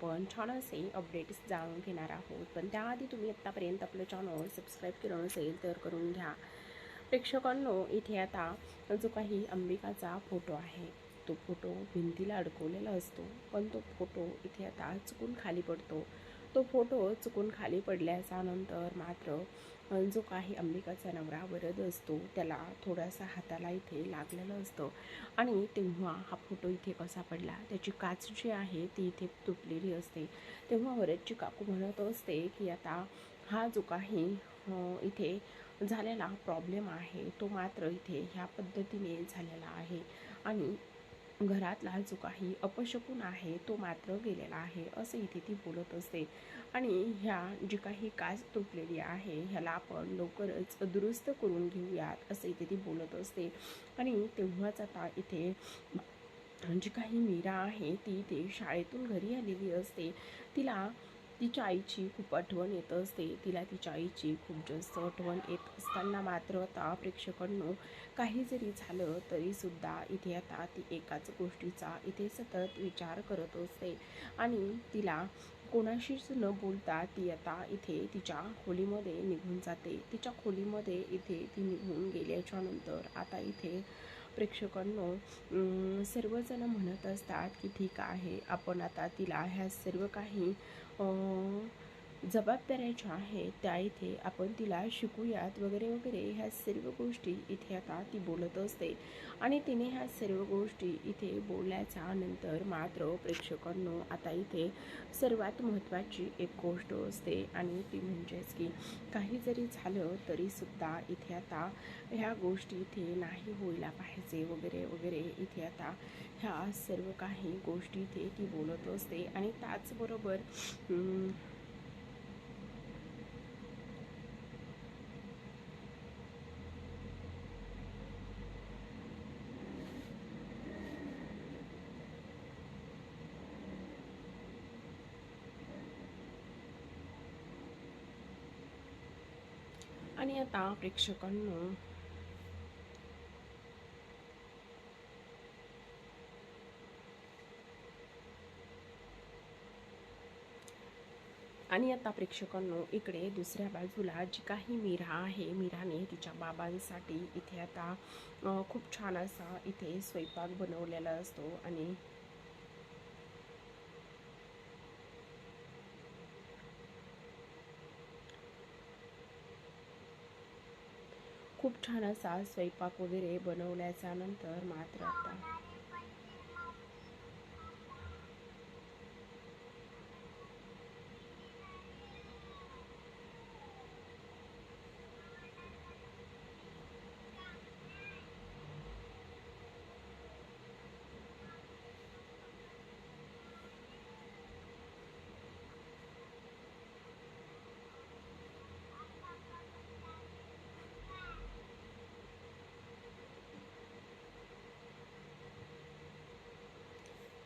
आपण छान असे अपडेट्स जाणून घेणार आहोत. पण त्याआधी तुम्ही आत्तापर्यंत आपलं चॅनल सबस्क्राईब केलं नसेल तर करून घ्या. प्रेक्षकांनो इथे आता जो काही अंबिकाचा फोटो आहे तो फोटो भिंतीला अडकवलेला असतो. पण तो फोटो इथे आता चुकून खाली पडतो. तो फोटो चुकून खाली पडल्याचा नंतर मात्र जो काही अंबिकाचा नवरा वरद असतो त्याला थोडासा हाताला इथे लागलेलं असतं. आणि तेव्हा हा फोटो इथे कसा पडला त्याची काच जी आहे ती इथे तुटलेली असते. तेव्हा वरदची काकू म्हणत असते की आता हा जो काही इथे झालेला प्रॉब्लेम आहे तो मात्र इथे ह्या पद्धतीने झालेला आहे. आणि घरातला जो काही अपशकून आहे तो मात्र गेलेला आहे असं इथे ती बोलत असते. आणि ह्या जी काही काच तुटलेली आहे ह्याला आपण लवकरच दुरुस्त करून घेऊयात असं इथे ती बोलत असते. आणि तेव्हाच आता इथे जी काही मीरा आहे ती इथे शाळेतून घरी आलेली असते. तिला तिच्या आईची खूप आठवण येत असते. तिला तिच्या आईची खूप जास्त आठवण येत असताना मात्र आता प्रेक्षकांनो काही जरी झालं तरीसुद्धा इथे आता ती एकाच गोष्टीचा इथे सतत विचार करत असते. आणि तिला कोणाशीच न बोलता ती आता इथे तिच्या खोलीमध्ये निघून जाते. तिच्या खोलीमध्ये इथे ती निघून गेल्याच्यानंतर आता इथे प्रेक्षकांनो सर्वजण म्हणत असतात की ठीक आहे आपण आता तिला ह्या सर्व काही 哦。जबाबदाऱ्या आहेत त्या इथे आपण तिला शिकूयात वगैरे वगैरे ह्या सर्व गोष्टी इथे आता ती बोलत असते. आणि तिने ह्या सर्व गोष्टी इथे बोलल्याच्या नंतर मात्र प्रेक्षकांनो आता इथे सर्वात महत्त्वाची एक गोष्ट असते आणि ती म्हणजेच की काही जरी झालं तरीसुद्धा इथे आता ह्या गोष्टी इथे नाही व्हायला पाहिजे वगैरे वगैरे इथे आता ह्या सर्व काही गोष्टी इथे ती बोलत असते. आणि त्याचबरोबर आणि आता प्रेक्षकांनो आणि आता प्रेक्षकांनो इकडे दुसऱ्या बाजूला जी काही मीरा आहे मीराने तिच्या बाबांसाठी इथे आता खूप छान असा इथे स्वयंपाक बनवलेला असतो आणि खूप छान असा स्वयंपाक वगैरे बनवल्याचा नंतर मात्र आता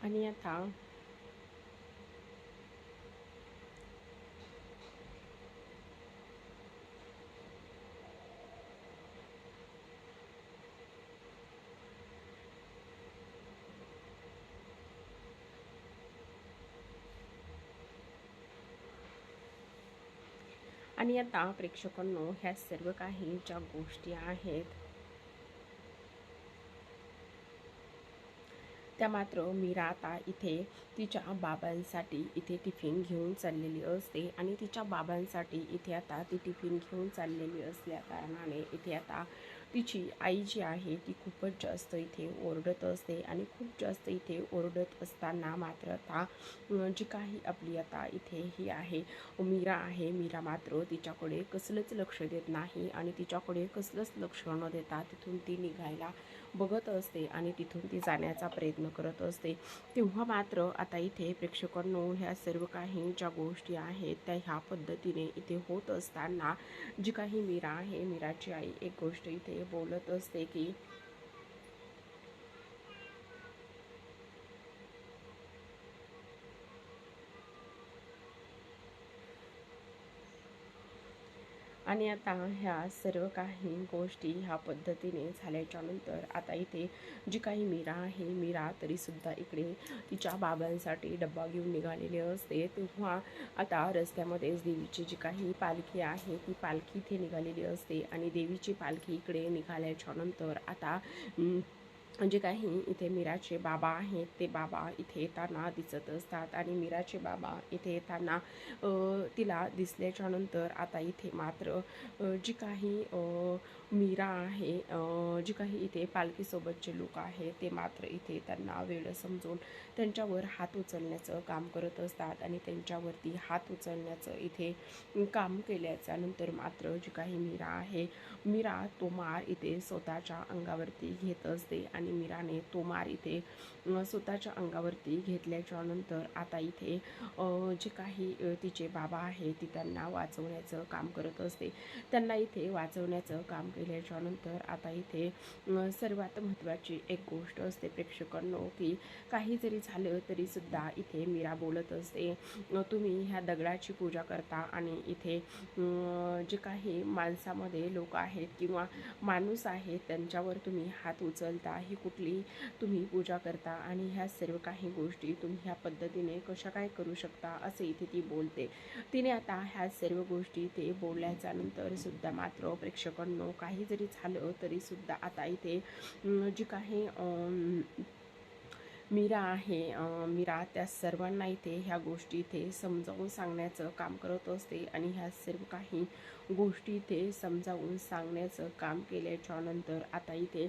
आता आणि आता प्रेक्षकांनो ह्या सर्व काही ज्या गोष्टी आहेत त्या मात्र मीरा आता इथे. तिच्या बाबांसाठी इथे टिफिन घेऊन चाललेली असते आणि तिच्या बाबांसाठी इथे आता ती टिफिन घेऊन चाललेली असल्या कारणाने इथे आता तिची आई जी आहे ती खूपच जास्त इथे ओरडत असते आणि खूप जास्त इथे ओरडत असताना मात्र आता जी काही आपली आता इथे ही आहे मीरा आहे मीरा मात्र तिच्याकडे कसलंच लक्ष देत नाही आणि तिच्याकडे कसलंच लक्ष न देता तिथून ती निघायला बघत असते आणि तिथून ती जाण्याचा प्रयत्न करत असते. तेव्हा मात्र आता इथे प्रेक्षकांनो ह्या सर्व काही ज्या गोष्टी आहेत त्या ह्या पद्धतीने इथे होत असताना जी काही मीरा आहे मीराची आई एक गोष्ट इथे बोलत असते की आणि आता ह्या सर्व काही गोष्टी ह्या पद्धतीने झाल्याच्यानंतर आता इथे जी काही मीरा आहे मीरा तरीसुद्धा इकडे तिच्या बाबांसाठी डब्बा घेऊन निघालेली असते. तेव्हा आता रस्त्यामध्येच देवीची जी काही पालखी आहे ती पालखी इथे निघालेली असते आणि देवीची पालखी इकडे निघाल्याच्या नंतर आता म्हणजे जे काही इथे मीराचे बाबा आहेत ते बाबा इथे येताना दिसत असतात आणि मीराचे बाबा इथे येताना तिला दिसल्याच्या नंतर आता इथे मात्र जी काही मीरा आहे जी काही इथे पालखीसोबतचे लोक आहेत ते मात्र इथे त्यांना वेळ समजून त्यांच्यावर हात उचलण्याचं काम करत असतात आणि त्यांच्यावरती हात उचलण्याचं इथे काम केल्याच्यानंतर मात्र जी काही मीरा आहे मीरा तो मार इथे स्वतःच्या अंगावरती घेत असते आणि मीराने तो मार इथे स्वतःच्या अंगावरती घेतल्याच्या नंतर आता इथे जे काही तिचे बाबा आहे ती त्यांना वाचवण्याचं काम करत असते. त्यांना इथे वाचवण्याचं काम केल्याच्यानंतर आता इथे सर्वात महत्त्वाची एक गोष्ट असते प्रेक्षकांनो की काही जरी झालं तरीसुद्धा इथे मीरा बोलत असते. तुम्ही ह्या दगडाची पूजा करता आणि इथे जे काही माणसामध्ये लोक आहेत किंवा माणूस आहेत त्यांच्यावर तुम्ही हात उचलता ही कुठली तुम्ही पूजा करता आणि ह्या सर्व काही गोष्टी तुम्ही ह्या पद्धतीने कशा काय करू शकता असे इथे ती बोलते. तिने आता ह्या सर्व गोष्टी ते बोलल्याच्या नंतर सुद्धा मात्र प्रेक्षकांनो काही जरी झालं तरी सुद्धा आता इथे जी काही मीरा आहे मीरा त्या सर्वांना इथे ह्या गोष्टी इथे समजावून सांगण्याचं काम करत असते आणि ह्या सर्व काही गोष्टी इथे समजावून सांगण्याचं काम केल्याच्यानंतर आता इथे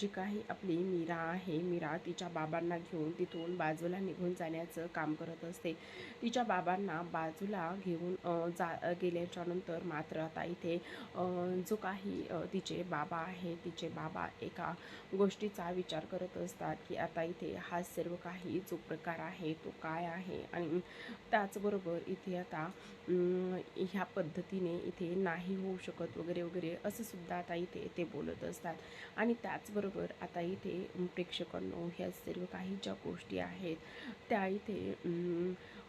जी काही आपली मीरा आहे मीरा तिच्या बाबांना घेऊन तिथून बाजूला निघून जाण्याचं काम करत असते. तिच्या बाबांना बाजूला घेऊन जा गेल्याच्यानंतर मात्र आता इथे जो काही तिचे बाबा आहे तिचे बाबा एका गोष्टीचा विचार करत असतात की आता इथे हा सर्व काही जो प्रकार आहे तो काय आहे? आणि त्याचबरोबर इथे आता ह्या पद्धतीने इथे नाही होऊ शकत वगैरे वगैरे असं सुद्धा आता इथे ते बोलत असतात. आणि त्याचबरोबर आता इथे प्रेक्षकांनो ह्या सर्व काही ज्या गोष्टी आहेत त्या इथे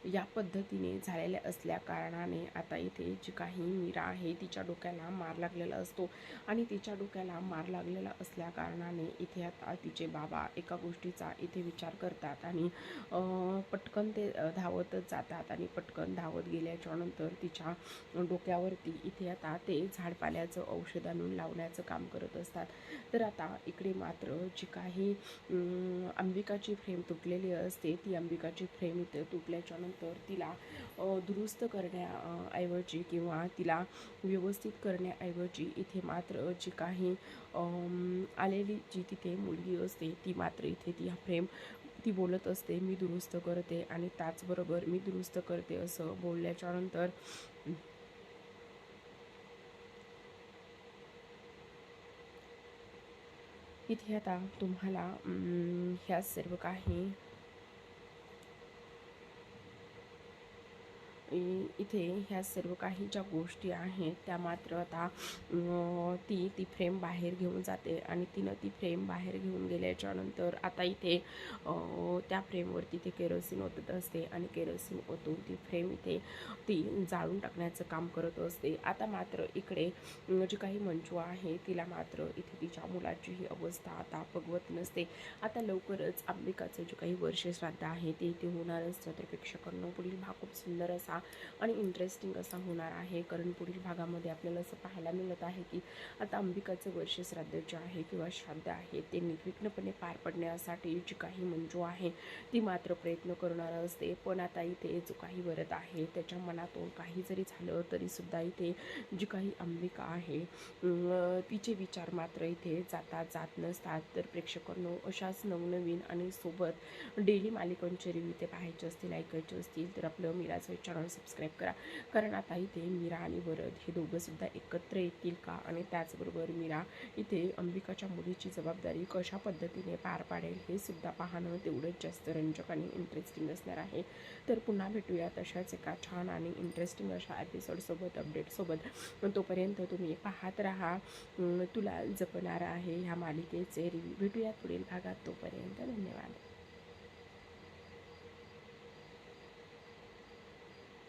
या पद्धतीने झालेल्या असल्या कारणाने आता इथे जी काही मीरा आहे तिच्या डोक्याला मार लागलेला असतो. आणि तिच्या डोक्याला मार लागलेला असल्या कारणाने इथे आता तिचे बाबा एका गोष्टीचा इथे विचार करतात आणि पटकन ते धावतच जातात आणि पटकन धावत गेल्याच्यानंतर तिच्या डोक्यावरती इथे आता ते झाडपाल्याचं औषध आणून लावण्याचं काम करत असतात. तर आता इकडे मात्र जी काही अंबिकाची फ्रेम तुटलेली असते ती अंबिकाची फ्रेम इथे तुटल्याच्या झाल्यानंतर तिला दुरुस्त करण्याऐवजी किंवा तिला व्यवस्थित करण्याऐवजी इथे मात्र जी काही आलेली जी तिथे मुलगी असते ती मात्र इथे ती हा फ्रेम ती बोलत असते मी दुरुस्त करते आणि त्याचबरोबर मी दुरुस्त करते असं बोलल्याच्या नंतर इथे आता तुम्हाला ह्या सर्व काही इथे ह्या सर्व काही ज्या गोष्टी आहेत त्या मात्र आता ती ती फ्रेम बाहेर घेऊन जाते. आणि तिनं ती फ्रेम बाहेर घेऊन गेल्याच्यानंतर आता इथे त्या फ्रेमवरती ते केरोसिन ओतत असते. आणि केरोसिन ओतून ती फ्रेम इथे ती जाळून टाकण्याचं काम करत असते. आता मात्र इकडे जी काही मंजू आहे तिला मात्र इथे तिच्या मुलाची ही अवस्था आता बघवत नसते. आता लवकरच अंबिकाचं जे काही वर्ष श्राद्ध आहे ते इथे होणार असतं तर करणं पुढील भाग खूप सुंदर असा आणि इंटरेस्टिंग असा होणार आहे. कारण पुढील भागामध्ये आपल्याला असं पाहायला मिळत आहे की आता अंबिकाचं वर्ष श्राद्ध जे आहे किंवा श्राद्ध आहे ते निर्विघ्नपणे पार पडण्यासाठी जी काही मंजू आहे ती मात्र प्रयत्न करणार असते. पण आता इथे जो काही वरत आहे त्याच्या मनातून काही जरी झालं तरीसुद्धा इथे जी काही अंबिका आहे तिचे विचार मात्र इथे जाता जात नसतात. तर प्रेक्षकांनो अशाच नवनवीन आणि सोबत डेली मालिकांचे रिव्ह्यू ते पाहायचे असतील ऐकायचे असतील तर आपलं मिराज चॅनल सबस्क्राईब करा. कारण आता इथे मीरा आणि वरद हे दोघंसुद्धा एकत्र येतील का? आणि त्याचबरोबर मीरा इथे अंबिकाच्या मुलीची जबाबदारी कशा पद्धतीने पार पाडेल हे सुद्धा पाहणं तेवढंच जास्त रंजक आणि इंटरेस्टिंग असणार आहे. तर पुन्हा भेटूया तशाच एका छान आणि इंटरेस्टिंग अशा एपिसोडसोबत अपडेटसोबत तोपर्यंत तुम्ही पाहत राहा. तुला जपणार आहे ह्या मालिकेचे रिव्ह्यू भेटूयात पुढील भागात. तोपर्यंत धन्यवाद.